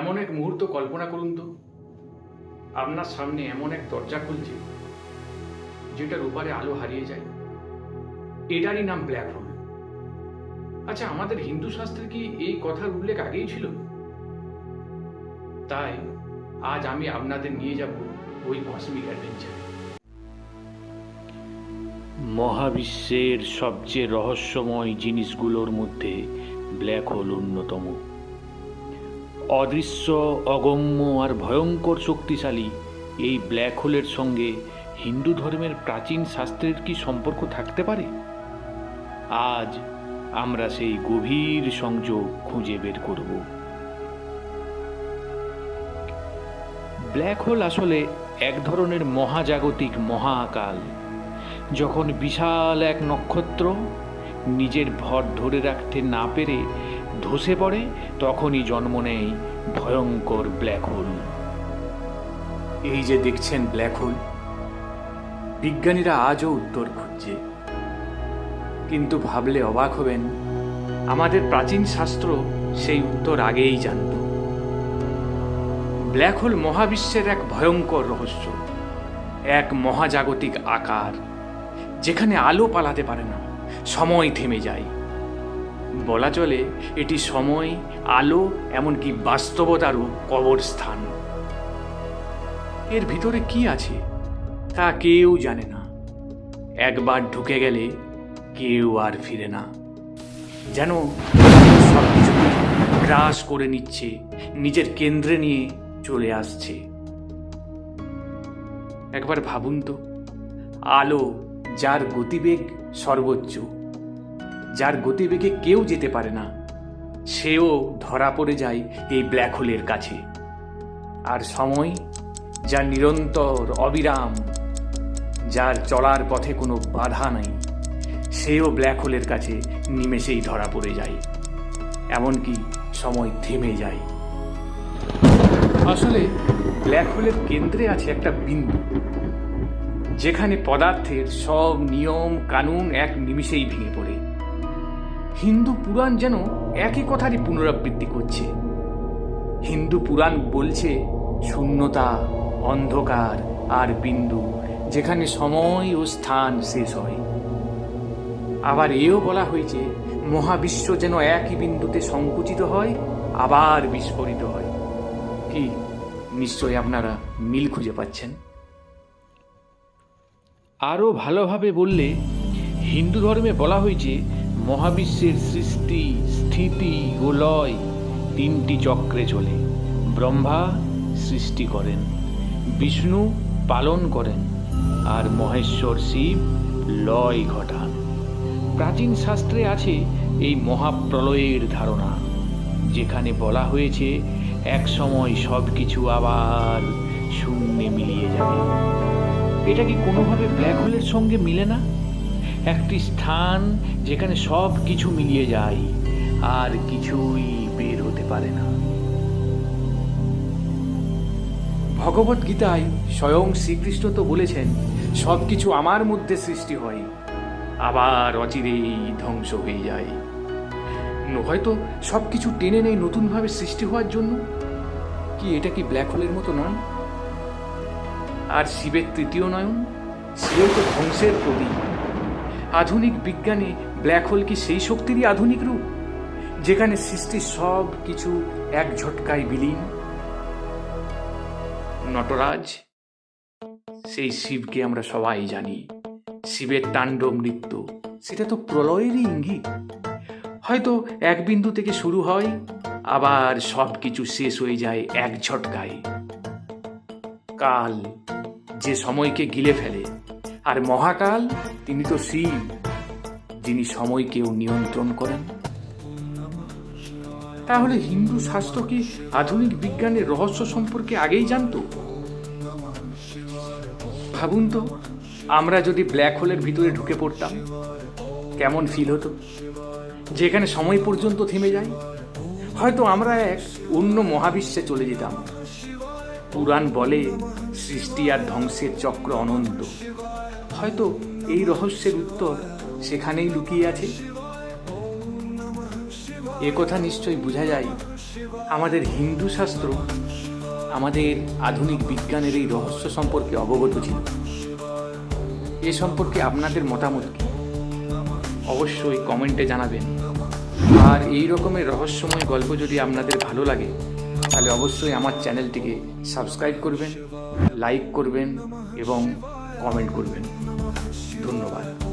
এমন এক মুহূর্ত কল্পনা করুন তো। আপনার সামনে এমন এক দরজা খুলছে, যেটার উপরে আলো হারিয়ে যায়। এটারই নাম ব্ল্যাক হোল আচ্ছা আমাদের হিন্দু শাস্ত্রে কি এই কথার উল্লেখ আগেই ছিল? তাই আজ আমি আপনাদের নিয়ে যাব ওই কসমিক অ্যাডভেঞ্চারে মহাবিশ্বের সবচেয়ে রহস্যময় জিনিসগুলোর মধ্যে ব্ল্যাক হোল অন্যতম। অদৃশ্য, অগম্য আর ভয়ঙ্কর শক্তিশালী এই ব্ল্যাক হোলের সঙ্গে হিন্দু ধর্মের প্রাচীন শাস্ত্রের কি সম্পর্ক থাকতে পারে? আজ আমরা সেই গভীর সংযোগ খুঁজে বের করব। ব্ল্যাক হোল আসলে এক ধরনের মহাজাগতিক মহাকাল, যখন বিশাল এক নক্ষত্র নিজের ভর ধরে রাখতে না পেরে ধসে পড়ে, তখনই জন্ম নেয় ভয়ঙ্কর ব্ল্যাক হোল। এই যে দেখছেন ব্ল্যাক হোল, বিজ্ঞানীরা আজও উত্তর খুঁজছে। কিন্তু ভাবলে অবাক হবেন, আমাদের প্রাচীন শাস্ত্র সেই উত্তর আগেই জানত। ব্ল্যাক হোল মহাবিশ্বের এক ভয়ঙ্কর রহস্য, এক মহাজাগতিক আকার, যেখানে আলো পালাতে পারে না, সময় থেমে যায়। বলা চলে, এটি সময়, আলো, এমনকি বাস্তবতারও কবরস্থান এর ভিতরে কি আছে, তা কেউ জানে না। একবার ঢুকে গেলে কেউ আর ফিরে না। যেন সব গ্রাস করে নিচ্ছে, নিজের কেন্দ্রে নিয়ে চলে আসছে। একবার ভাবুন তো, আলো যার গতিবেগ সর্বোচ্চ। যার গতিবেগে কেউ যেতে পারে না। সেও ধরা পড়ে যায় এই ব্ল্যাক হোলের কাছে। আর সময় যা নিরন্তর অবিরাম, যার চলার পথে কোনো বাধা নাই, সেও ব্ল্যাক হোলের কাছে নিমেষেই ধরা পড়ে যায়। এমনকি সময় থেমে যায়। আসলে ব্ল্যাক হোলের কেন্দ্রে আছে একটা বিন্দু, যেখানে পদার্থের সব নিয়ম, কানুন এক নিমিষেই ভেঙে পড়ে। হিন্দু পুরাণ যেন একই কথারই পুনরাবৃত্তি করছে। হিন্দু পুরাণ বলছে, শূন্যতা, অন্ধকার আর বিন্দু, যেখানে সময় ও স্থান শেষ হয়। আবার এও বলা হয়েছে, মহাবিশ্ব যেন একই বিন্দুতে সংকুচিত হয়, আবার বিস্ফোরিত হয়। কি, নিশ্চয়ই আপনারা মিল খুঁজে পাচ্ছেন? আরও ভালোভাবে বললে হিন্দু ধর্মে বলা হয়েছে মহাবিশ্বের সৃষ্টি, স্থিতি ও লয় তিনটি চক্রে চলে। ব্রহ্মা সৃষ্টি করেন, বিষ্ণু পালন করেন আর মহেশ্বর শিব লয় ঘটান। প্রাচীন শাস্ত্রে আছে এই মহাপ্রলয়ের ধারণা, যেখানে বলা হয়েছে, এক সময় সব কিছু আবার শূন্যে মিলিয়ে যাবে। এটা কি কোনোভাবে ব্ল্যাক হোলের সঙ্গে মিলে না? একটি স্থান যেখানে সব কিছু মিলিয়ে যায়, আর কিছুই বের হতে পারে না। ভগবত গীতায় স্বয়ং শ্রীকৃষ্ণ তো বলেছেন, সব কিছু আমার মধ্যে সৃষ্টি হয়, আবার অচিরেই ধ্বংস হয়ে যায়। হয়তো সব কিছু টেনে নেই নতুনভাবে সৃষ্টি হওয়ার জন্য? কি এটা কি ব্ল্যাক হোলের মতো নয়? আর শিবের তৃতীয় নয়ন? সেও তো ধ্বংসের প্রতীক আধুনিক বিজ্ঞানে ব্ল্যাক হোল কি সেই শক্তিরই আধুনিক রূপ? যেখানে সৃষ্টির সব কিছু এক ঝটকায় বিলীন। নটরাজ, সেই শিবকে আমরা সবাই জানি। শিবের তাণ্ডব নৃত্য, সেটা তো প্রলয়েরই ইঙ্গিত। হয়তো এক বিন্দু থেকে শুরু হয়, আবার সব কিছু শেষ হয়ে যায় এক ঝটকায়। কাল যে সময়কে গিলে ফেলে আর মহাকাল, তিনি তো শিব যিনি সময়কেও নিয়ন্ত্রণ করেন। তাহলে হিন্দু শাস্ত্র কি আধুনিক বিজ্ঞানের রহস্য সম্পর্কে আগেই জানতো? ভাবুন তো, আমরা যদি ব্ল্যাক হোলের ভিতরে ঢুকে পড়তাম, কেমন ফিল হতো? যেখানে সময় পর্যন্ত থেমে যায়, হয়তো আমরা এক অন্য মহাবিশ্বে চলে যেতাম। পুরাণ বলে সৃষ্টি আর ধ্বংসের চক্র অনন্ত। হয়তো এই রহস্যের উত্তর সেখানেই লুকিয়ে আছে? এ কথা নিশ্চয়ই বোঝা যায়। আমাদের হিন্দু শাস্ত্র আমাদের আধুনিক বিজ্ঞানের এই রহস্য সম্পর্কে অবগত ছিল। এ সম্পর্কে আপনাদের মতামত কি? অবশ্যই কমেন্টে জানাবেন। আর এই রকমের রহস্যময় গল্প যদি আপনাদের ভালো লাগে, তাহলে অবশ্যই আমার চ্যানেলটিকে সাবস্ক্রাইব করবেন, লাইক করবেন এবং কমেন্ট করবেন। ধন্যবাদ।